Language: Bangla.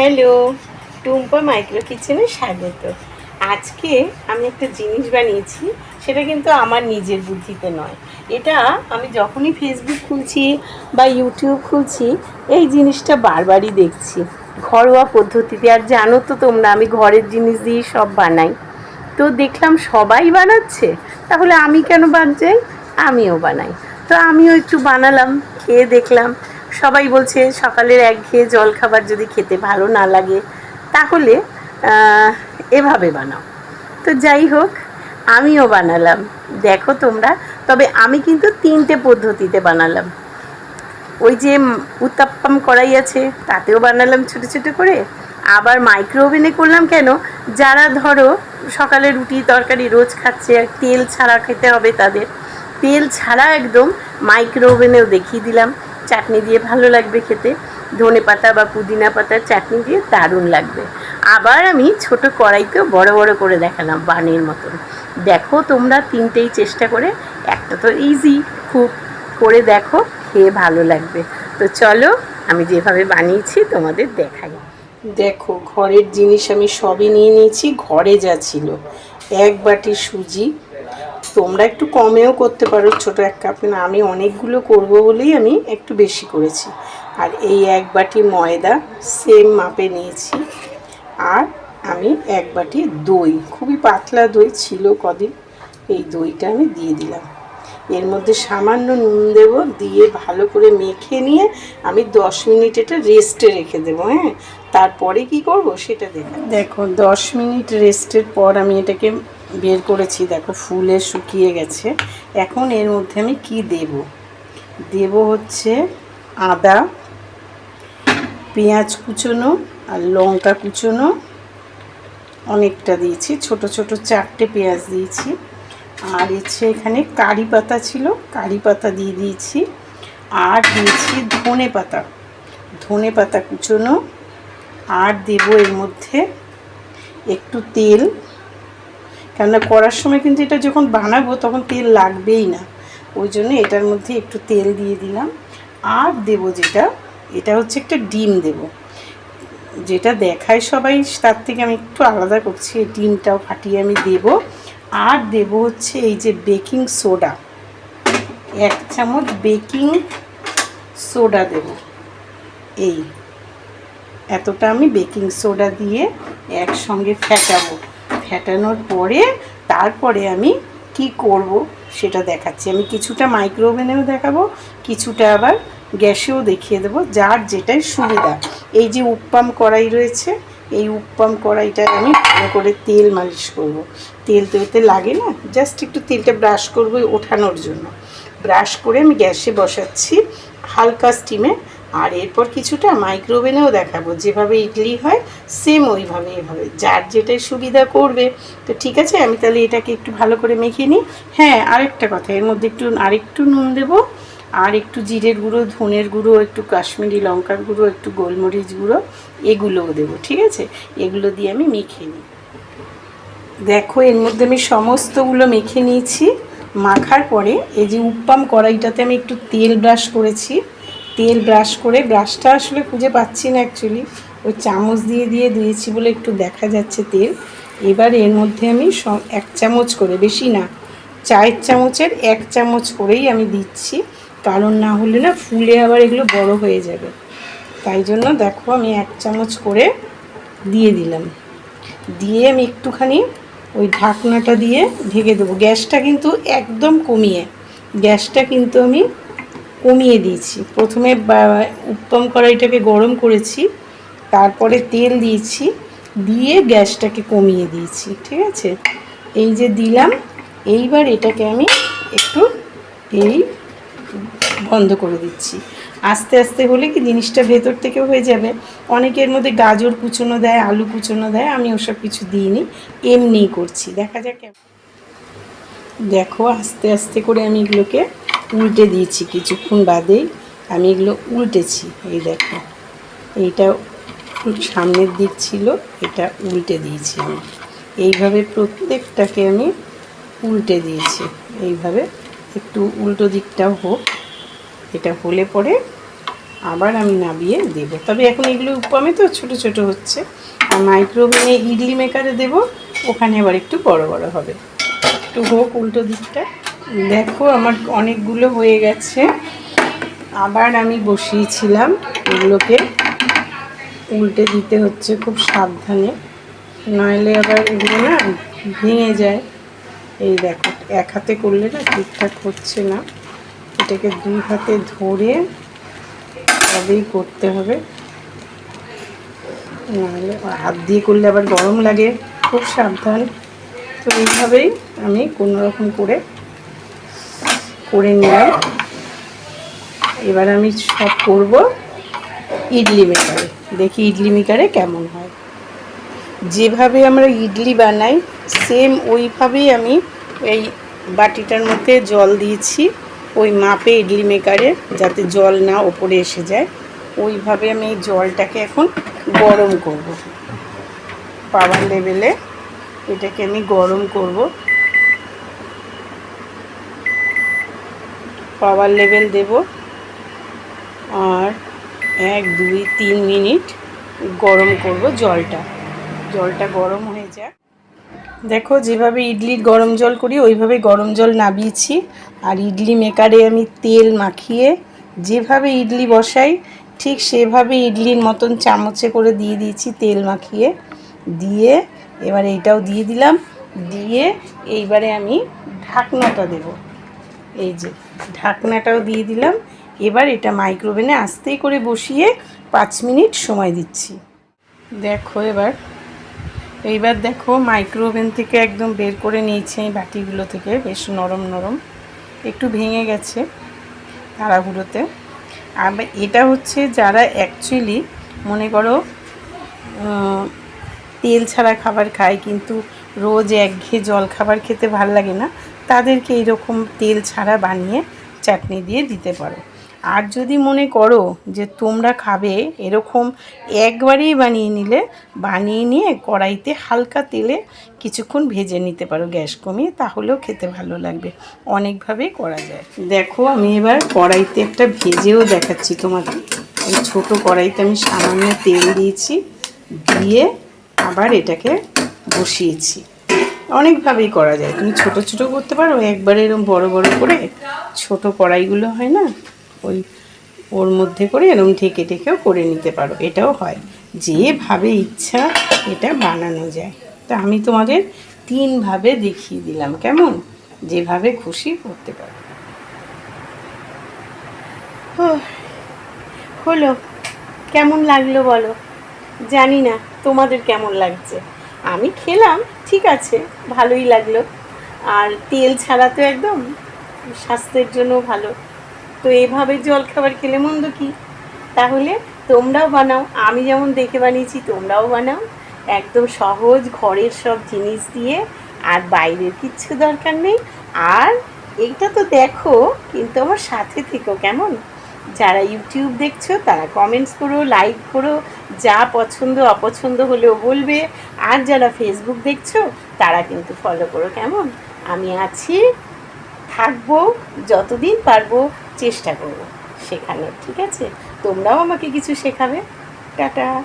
হ্যালো, টুম্পা মাইক্রো কিচেনে স্বাগত। আজকে আমি একটা জিনিস বানিয়েছি, সেটা কিন্তু আমার নিজের বুদ্ধিতে নয়। এটা আমি যখনই ফেসবুক খুলছি বা ইউটিউব খুলছি, এই জিনিসটা বারবারই দেখছি। ঘরোয়া পদ্ধতিতে, আর জানো তো তোমরা, আমি ঘরের জিনিস দিয়েই সব বানাই। তো দেখলাম সবাই বানাচ্ছে, তাহলে আমি কেন বাদ যাই? আমিও বানাই। তো আমিও একটু বানালাম, খেয়ে দেখলাম সবাই বলছে সকালের একঘেয়ে জল খাবার যদি খেতে ভালো না লাগে, তাহলে এভাবে বানাও। তো যাই হোক, আমিও বানালাম। দেখো তোমরা, তবে আমি কিন্তু তিনটে পদ্ধতিতে বানালাম। ওই যে উত্তাপ্পাম কড়াই আছে, তাতেও বানালাম ছোট ছোট করে। আবার মাইক্রো ওভেনে করলাম কেন? যারা ধরো সকালে রুটি তরকারি রোজ খাচ্ছে, আর তেল ছাড়া খেতে হবে তাদের। তেল ছাড়া একদম মাইক্রো ওভেনেও দেখিয়ে দিলাম। চাটনি দিয়ে ভালো লাগবে খেতে। ধনে পাতা বা পুদিনা পাতার চাটনি দিয়ে দারুণ লাগবে। আবার আমি ছোট কড়াইতেও বড় বড় করে দেখালাম বানের মতন। দেখো তোমরা তিনটেই চেষ্টা করে, একটা তো ইজি খুব করে দেখো, খেয়ে ভালো লাগবে। তো চলো, আমি যেভাবে বানিয়েছি তোমাদের দেখাই। দেখো, ঘরের জিনিস আমি সবই নিয়ে নিয়েছি, ঘরে যা ছিল। এক বাটি সুজি তোমরা একটু কমেও করতে পারো, ছোট এক কাপ। না, আমি অনেকগুলো করব বলেই আমি একটু বেশি করেছি। আর এই এক বাটি ময়দা সেম মাপে নিয়েছি। আর আমি এক বাটি দই, খুবই পাতলা দই ছিল কদিন। এই দইটা আমি দিয়ে দিলাম। এর মধ্যে সামান্য নুন দেব, দিয়ে ভালো করে মেখে নিয়ে আমি দশ মিনিট এটা রেস্টে রেখে দেবো হ্যাঁ? তারপরে কি করব সেটা দেখো দেখো, দশ মিনিট রেস্টের পর আমি এটাকে বের করেছি, দেখো ফুলে শুকিয়ে গেছে। এখন এর মধ্যে আমি কি দেব? দেব হচ্ছে আদা, পেঁয়াজ কুচোনো আর লঙ্কা কুচোনো। অনেকটা দিয়েছি, ছোট ছোট চারটে পেঁয়াজ দিয়েছি। আর হচ্ছে এখানে কারি পাতা ছিল, কারি পাতা দিয়ে দিয়েছি। আর দিয়েছি ধনে পাতা ধনে পাতা কুচোনো। আর দেব এর মধ্যে একটু তেল কেননা করার সময় কিন্তু এটা যখন বানাবো তখন তেল লাগবেই না। ওই জন্য এটার মধ্যে একটু তেল দিয়ে দিলাম। আর দেব যেটা, এটা হচ্ছে একটা ডিম দেব। যেটা দেখায় সবাই, তার থেকে আমি একটু আলাদা করছি, এই ডিমটাও ফাটিয়ে আমি দেব। আর দেব হচ্ছে এই যে বেকিং সোডা। এক চামচ বেকিং সোডা দেব। এই, এতটা আমি বেকিং সোডা দিয়ে একসঙ্গে ফেটাবো। ফেটানোর পরে তারপরে আমি কি করব সেটা দেখাচ্ছি। আমি কিছুটা মাইক্রোওভেনেও দেখাবো, কিছুটা আবার গ্যাসেও দেখিয়ে দেবো, যার যেটাই সুবিধা। এই যে উপ্পাম কড়াই রয়েছে, এই উপ্পাম কড়াইটায় আমি ভালো করে তেল মালিশ করব। তেল তো এতে লাগে না জাস্ট একটু তেলটা ব্রাশ করব ওঠানোর জন্য। ব্রাশ করে আমি গ্যাসে বসাচ্ছি, হালকা স্টিমে আর এরপর কিছুটা মাইক্রোওভেনেও দেখাবো। যেভাবে ইডলি হয় সেম ওইভাবে এভাবে। যার যেটাই সুবিধা করবে। তো ঠিক আছে, আমি তাহলে এটাকে একটু ভালো করে মেখে নিই। হ্যাঁ আরেকটা কথা, এর মধ্যে একটু, আরেকটু নুন দেবো। আর একটু জিরের গুঁড়ো, ধনের গুঁড়ো, একটু কাশ্মীরি লঙ্কার গুঁড়ো, একটু গোলমরিচ গুঁড়ো, এগুলোও দেবো, ঠিক আছে? এগুলো দিয়ে আমি মেখে নিই। দেখো, এর মধ্যে আমি সমস্তগুলো মেখে নিয়েছি। মাখার পরে এই যে উপ্পাম কড়াইটাতে আমি একটু তেল ব্রাশ করেছি। তেল ব্রাশ করে, ব্রাশটা আসলে খুঁজে পাচ্ছি না অ্যাকচুয়ালি ওই চামচ দিয়ে দিয়ে দিয়েছি বলে একটু দেখা যাচ্ছে তেল। এবার এর মধ্যে আমি এক চামচ করে, বেশি না চায়ের চামচের এক চামচ করেই আমি দিচ্ছি। কারণ না হলে না ফুলে আবার এগুলো বড় হয়ে যাবে। তাই জন্য দেখো আমি এক চামচ করে দিয়ে দিলাম। দিয়ে আমি একটুখানি ওই ঢাকনাটা দিয়ে ঢেকে দেবো। গ্যাসটা কিন্তু একদম কমিয়ে, গ্যাসটা কিন্তু আমি কমিয়ে দিয়েছি। প্রথমে উত্তম কড়াইটাকে গরম করেছি, তারপরে তেল দিয়েছি, দিয়ে গ্যাসটাকে কমিয়ে দিয়েছি, ঠিক আছে? এই যে দিলাম, এইবার এটাকে আমি একটু এই বন্ধ করে দিচ্ছি। আস্তে আস্তে হলে কি জিনিসটা ভেতর থেকে হয়ে যাবে। অনেকের মধ্যে গাজর কুচোনো দেয়, আলু কুচোনো দেয়, আমি ওসব কিছু দিইনি, এমনিই করছি। দেখা যাক। দেখো, আস্তে আস্তে করে আমি এগুলোকে উল্টে দিয়েছি কিছুক্ষণ বাদেই। আমি এগুলো উল্টেছি, এই দেখো। এইটা সামনের দিক ছিল, এটা উল্টে দিয়েছি আমি। এইভাবে প্রত্যেকটাকে আমি উল্টে দিয়েছি। এইভাবে একটু উল্টো দিকটাও হোক, এটা হলে পরে আবার আমি নাবিয়ে দেবো। তবে এখন এগুলো উপমে তো ছোট ছোট হচ্ছে। আর মাইক্রোওভেনে ইডলি মেকারে দেব, ওখানে আবার একটু বড় বড় হবে। একটু হোক উল্টো দিকটা। দেখো, আমার অনেকগুলো হয়ে গেছে। আবার আমি বসিয়েছিলাম এগুলোকে। উল্টে দিতে হচ্ছে খুব সাবধানে। নইলে আবার এগুলো না ভেঙে যায়। এই দেখো, এক হাতে করলে না ঠিকঠাক হচ্ছে না। এটাকে দুই হাতে ধরে তবেই করতে হবে। নাহলে হাত দিয়ে করলে আবার গরম লাগে। খুব সাবধান। তো এইভাবেই আমি কোনো রকম করে করে নিলাম। এবার আমি সব করব ইডলি মেকারে। দেখি ইডলি মেকারে কেমন হয়। যেভাবে আমরা ইডলি বানাই সেম ওইভাবেই আমি এই বাটিটার মধ্যে জল দিয়েছি, ওই মাপে ইডলি মেকারে যাতে জল না ওপরে এসে যায়। ওইভাবে আমি এই জলটাকে এখন গরম করব। পাওয়ার লেভেলে এটাকে আমি গরম করব। পাওয়ার লেভেল দেব। আর এক, দুই, তিন মিনিট গরম করব জলটা। জলটা গরম হয়ে যাক। দেখো, যেভাবে ইডলির গরম জল করি, ওইভাবে গরম জল নাবিয়েছি। আর ইডলি মেকারে আমি তেল মাখিয়ে যেভাবে ইডলি বসাই, ঠিক সেভাবে ইডলির মতন চামচে করে দিয়ে দিয়েছি তেল মাখিয়ে। দিয়ে এবার এইটাও দিয়ে দিলাম। দিয়ে এইবারে আমি ঢাকনাটা দেব। এই যে ঢাকনাটাও দিয়ে দিলাম। এবার এটা মাইক্রোওভেনে আস্তেই করে বসিয়ে পাঁচ মিনিট সময় দিচ্ছি। দেখো এবার, এইবার দেখো মাইক্রোওভেন থেকে একদম বের করে নিয়েছি এই বাটিগুলো থেকে, বেশ নরম নরম। একটু ভেঙে গেছে তাড়াহুড়োতে। আর এটা হচ্ছে যারা অ্যাকচুয়ালি মনে করো তেল ছাড়া খাবার খায়, কিন্তু রোজ একঘেয়ে জল খাবার খেতে ভালো লাগে না তাদেরকে এইরকম তেল ছাড়া বানিয়ে চাটনি দিয়ে দিতে পারো। আর যদি মনে করো যে তোমরা খাবে এরকম একবারেই বানিয়ে নিলে, বানিয়ে নিয়ে কড়াইতে হালকা তেলে কিছুক্ষণ ভেজে নিতে পারো গ্যাস কমিয়ে, তাহলেও খেতে ভালো লাগবে। অনেকভাবেই করা যায়। দেখো, আমি এবার কড়াইতে একটা ভেজেও দেখাচ্ছি তোমাকে এই ছোটো কড়াইতে আমি সামান্য তেল দিয়েছি, দিয়ে আবার এটাকে বসিয়েছি। অনেকভাবেই করা যায়। তুমি ছোট ছোট করতে পারো, একবারে এরকম বড় বড় করে ছোট কড়াইগুলো হয় না? ওই ওর মধ্যে করে এরকম ঢেকে ঢেকেও করে নিতে পারো। এটাও হয়। যেভাবে ইচ্ছা এটা বানানো যায়। তা আমি তোমাদের তিনভাবে দেখিয়ে দিলাম, কেমন? যেভাবে খুশি করতে পারো। হলো। কেমন লাগল বলো? জানি না তোমাদের কেমন লাগছে। আমি খেলাম, ঠিক আছে, ভালোই লাগল। আর তেল ছাড়া তো একদম স্বাস্থ্যের জন্য ভালো। তো এভাবে জল খাবার খেলে মন্দ কি? তাহলে তোমরাও বানাও, আমি যেমন দেখে বানিয়েছি, তোমরাও বানাও। একদম সহজ ঘরের সব জিনিস দিয়ে, আর বাইরের কিচ্ছু দরকার নেই। আর এইটা তো দেখো, কিন্তু আমার সাথে থেকো কেমন? যারা ইউটিউব দেখছ, তারা কমেন্টস করো লাইক করো যা পছন্দ, অপছন্দ হলেও বলবে। আর যারা ফেসবুক দেখছ, তারা কিন্তু ফলো করো। কেমন? আমি আছি, থাকব, যতদিন পারব চেষ্টা করব শেখানোর ঠিক আছে? তোমরাও আমাকে কিছু শেখাবে। টাটা!